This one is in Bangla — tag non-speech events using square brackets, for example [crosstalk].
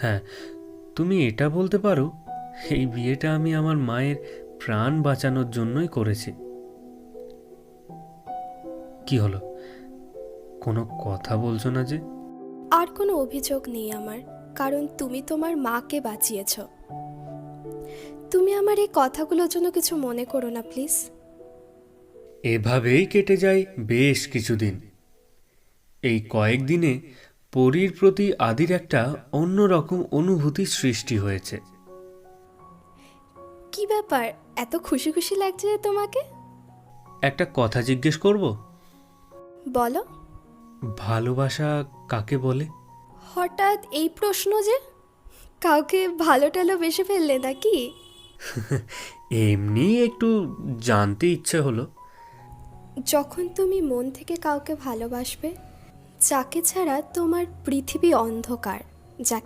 হ্যাঁ তুমি এটা বলতে পারো এই বিয়েটা আমি আমার মায়ের প্রাণ বাঁচানোর জন্যই করেছি। কি হলো? কোনো কথা বলছো না যে? আর কোনো অভিযোগ নেই আমার কারণ তুমি তোমার মাকে বাঁচিয়েছ। তুমি আমার এই কথাগুলোর জন্য কিছু মনে করো না প্লিজ। এভাবেই কেটে যায় বেশ কিছুদিন। এই কয়েকদিনে পরীর প্রতি আদির একটা অন্যরকম অনুভূতি সৃষ্টি হয়েছে। কি ব্যাপার? এত খুশি খুশি লাগছে তোমাকে? একটা কথা জিজ্ঞেস করব? বলো। ভালোবাসা কাকে বলে? হঠাৎ এই প্রশ্ন যে কাউকে ভালো টালো বেসে ফেললে নাকি? [laughs] এমনি একটু জানতে ইচ্ছে হলো। যখন তুমি মন থেকে কাউকে ভালোবাসবে যাকে ছাড়া তোমার পৃথিবী অন্ধকার যাকে